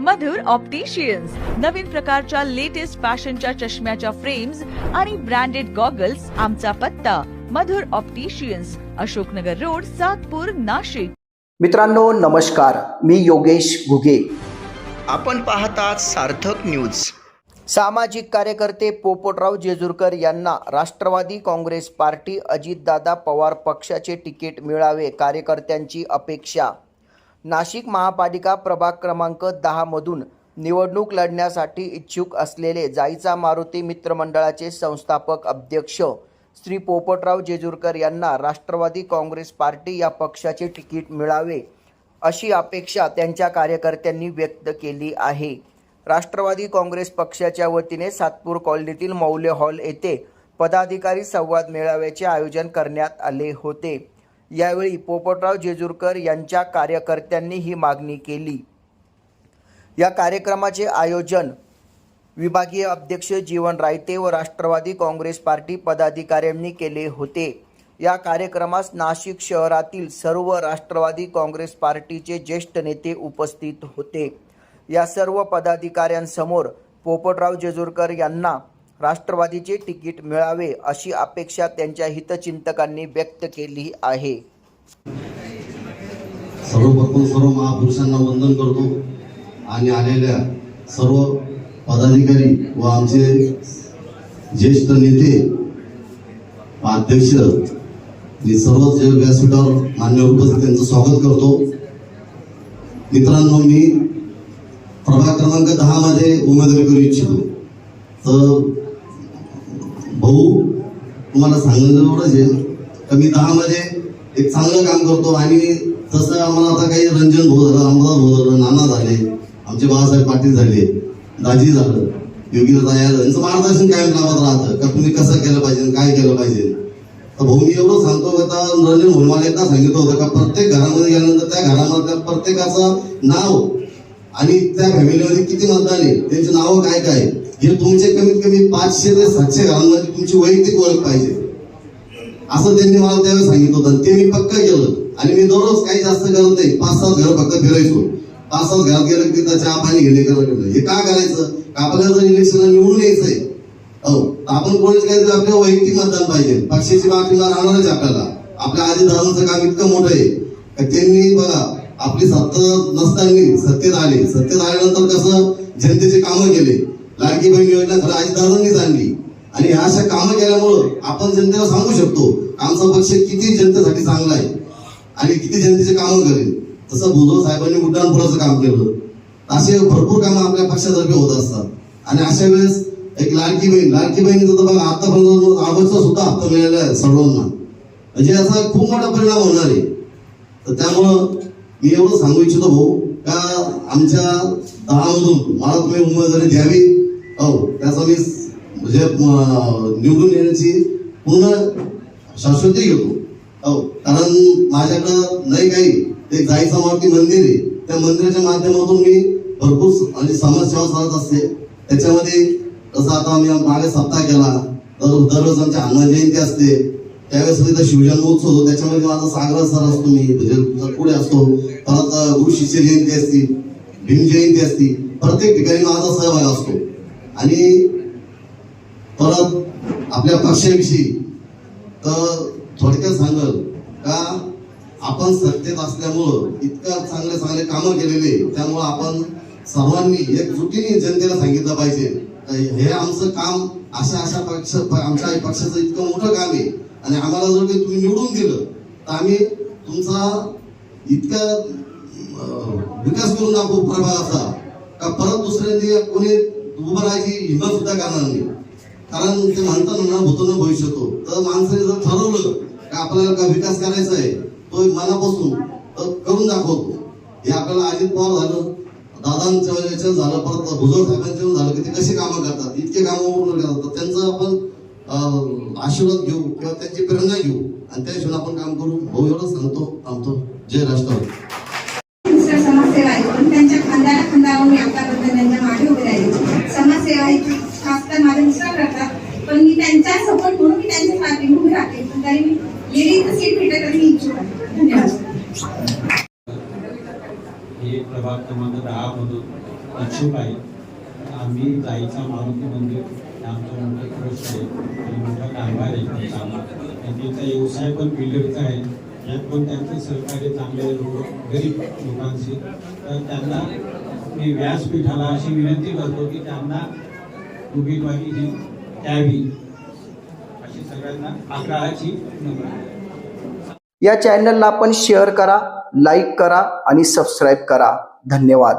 मधुर opticians नवीन प्रकारच्या latest फॅशनच्या चष्म्याच्या फ्रेम्स आणि ब्रँडेड गॉगल्स आमचा पत्ता. Madhur opticians Ashoknagar road Satpur Nashik. मित्रांनो नमस्कार. मी योगेश घुगे. आपण पाहतात सार्थक न्यूज सामाजिक कार्यकर्ते पोपटराव जेजुरकर यांना राष्ट्रवादी काँग्रेस पार्टी अजितदादा पवार पक्षाचे तिकीट मिळावे कार्यकर्त्यांची अपेक्षा नाशिक महापालिका प्रभाग क्रमांक दहामधून निवडणूक लढण्यासाठी इच्छुक असलेले जाईचा मारुती मित्रमंडळाचे संस्थापक अध्यक्ष श्री पोपटराव जेजुरकर यांना राष्ट्रवादी काँग्रेस पार्टी या पक्षाचे तिकीट मिळावे अशी अपेक्षा त्यांच्या कार्यकर्त्यांनी व्यक्त केली आहे. राष्ट्रवादी काँग्रेस पक्षाच्या वतीने सातपूर कॉलनीतील मौल्य हॉल येथे पदाधिकारी संवाद मेळाव्याचे आयोजन करण्यात आले होते. यावेळी पोपटराव जेजुरकर यांच्या कार्यकर्त्यांनी ही मागणी केली. या कार्यक्रमाचे आयोजन विभागीय अध्यक्ष जीवन रायते व राष्ट्रवादी काँग्रेस पार्टी पदाधिकाऱ्यांनी केले होते. या कार्यक्रमास नाशिक शहरातील सर्व राष्ट्रवादी काँग्रेस पार्टीचे ज्येष्ठ नेते उपस्थित होते. या सर्व पदाधिकाऱ्यांसमोर पोपटराव जेजुरकर यांना राष्ट्रवादीचे तिकीट मिळावे अशी अपेक्षा त्यांच्या हितचिंतकांनी व्यक्त केली आहे. सर्वप्रथम सर्व महापुरुषांना वंदन करतो. आणि आलेल्या सर्व पदाधिकारी व आमचे ज्येष्ठ नेते अध्यक्ष मी सर्व व्यासपीठावर मान्य उपस्थित त्यांचं स्वागत करतो. मित्रांनो मी प्रभाग क्रमांक दहा मध्ये उमेदवारी करू इच्छितो. तर तुम्हाला सांगणं एवढंच आहे. का मी दहामध्ये एक चांगलं काम करतो आणि तसं आम्हाला आता काही रंजन भाऊ झालं अमराज भाऊ झालं नाना झाले आमचे बाळासाहेब पाटील झाले दाजी झालं योगीदादा तयार यांचं मार्गदर्शन कायम लावत राहतं? का तुम्ही कसं केलं पाहिजे काय केलं पाहिजे? तर भाऊ मी एवढं सांगतो आता रंजन भाऊ मला एकदा सांगितलं होतं का प्रत्येक घरामध्ये गेल्यानंतर त्या घरामध्ये प्रत्येकाचं नाव आणि त्या फॅमिलीमध्ये किती मतदान आहे? त्यांची नावं काय काय? हे तुमचे कमीत कमी पाचशे ते सातशे घरांमध्ये तुमची वैयक्तिक ओळख पाहिजे. असं त्यांनी मला त्यावेळेस सांगितलं होतं. आणि ते मी पक्क केलं. आणि मी दररोज काही जास्त करत नाही. पाच सात घर फक्त फिरायचो. पाच सात घरात गेलं की तिथं चहा पाणी घेणे करायचं हे का करायचं? का आपल्याला जर इलेक्शन निवडून यायचंय? हो आपण कोणीच काय तर आपल्या वैयक्तिक मतदान पाहिजे. पक्षाची बातमीला राहणारच आपल्याला. आपल्या आधी दादांचं काम इतकं मोठं आहे. त्यांनी बघा आपली सत्ता नसताना सत्तेत आले. सत्तेत आल्यानंतर कसं जनतेचे कामं केले. लाडकी बहीण योजना खरं आजी दादांनीच आणली आणि ह्या अशा कामं केल्यामुळं आपण जनतेला सांगू शकतो आमचा पक्ष किती जनतेसाठी चांगला आहे आणि किती जनतेचे कामं करेल. तसं भुजबळ साहेबांनी उड्डाणपुराचं काम केलं. असे भरपूर कामं आपल्या पक्षातर्फे होत असतात. आणि अशा वेळेस एक लाडकी बहीण लाडकी बहिणीचं तर बघा आतापर्यंत आवडचा सुद्धा हप्ता मिळाला आहे सर्वांना. म्हणजे याचा खूप मोठा परिणाम होणार आहे. तर त्यामुळं मी एवढं सांगू इच्छितो भाऊ का आमच्या दहामधून मला तुम्ही उमेदवारी द्यावी? हो त्याचा मी म्हणजे निवडून येण्याची पूर्ण शाश्वती घेतो. हो कारण माझ्याकडं नाही काही ते जाई समावती मंदिर आहे. त्या मंदिराच्या माध्यमातून मी भरपूर आणि म्हणजे समाजसेवा चालत असते. त्याच्यामध्ये जसं आता आम्ही मागे सप्ताह केला तर दररोज आमची हनुमान जयंती असते. त्यावेळेस तिथं शिवजन्म उत्सव होतो. त्याच्यामध्ये माझा सागर सर असतो मी म्हणजे भजन पुढे असतो परत गुरु शिष्य जयंती असती भीम जयंती असती प्रत्येक ठिकाणी माझा सहभाग असतो. आणि परत आपल्या पक्षाविषयी तर थोडक्यात सांगल का आपण सत्तेत असल्यामुळं इतकं चांगले चांगले कामं केलेले त्यामुळं आपण सर्वांनी एकजुटीने जनतेला सांगितलं पाहिजे. हे आमचं काम अशा अशा पक्ष आमच्या पक्षाचं इतकं मोठं काम आहे. आणि आम्हाला जर काही तुम्ही निवडून दिलं तर आम्ही तुमचा इतका विकास करून दाखवू प्रभागाचा. का परत दुसऱ्यांनी कोणी उभं राहायची हिंमत सुद्धा करणार नाही. कारण ते म्हणतात ना भूतो भविष्य भविष्यतो. तर माणसाने जर ठरवलं का आपल्याला का विकास करायचा आहे तो मनापासून तर करून दाखवतो. हे आपल्याला अजित पवार झालं दादांच्या झालं परत भुजबळ साहेबांच्या झालं की ते कसे कामं करतात इतके कामं पूर्ण करतात. तर त्यांचं आपण आशीर्वाद घेऊ किंवा त्यांची प्रेरणा घेऊ. आणि त्या हिशोबाने आपण काम करू. भाऊ एवढं सांगतो थांबतो. जय राष्ट्रवादी. समाजसेवा आहे. पण त्यांच्या खांद्याला खांदा लावून मी आतापर्यंत त्यांच्या मागे उभे राहिले समाजसेवा ही खास तर माझे मिस्टर करतात. पण मी त्यांच्या सपोर्ट म्हणून मी त्यांच्यासाठी उभी राहते. पण तरी मी लेडीचं सीट भेटत तरी मी इच्छुक आहे. धन्यवाद. हे प्रभाग क्रमांक दहा मधून इच्छुक आहे. आम्ही जायचा मारुती मंदिर आहे आणि मोठा कारभार आहे त्यांचा व्यवसाय पण बिल्डरचा आहे यात पण त्यांचे सहकार्य चांगले लोक गरीब लोकांशी तर त्यांना मी व्यासपीठाला अशी विनंती करतो की त्यांना उमेदवारी ही द्यावी अशी सगळ्यांना आग्रहाची नम्र या चॅनलला आपण शेअर करा लाईक करा आणि सबस्क्राईब करा. धन्यवाद.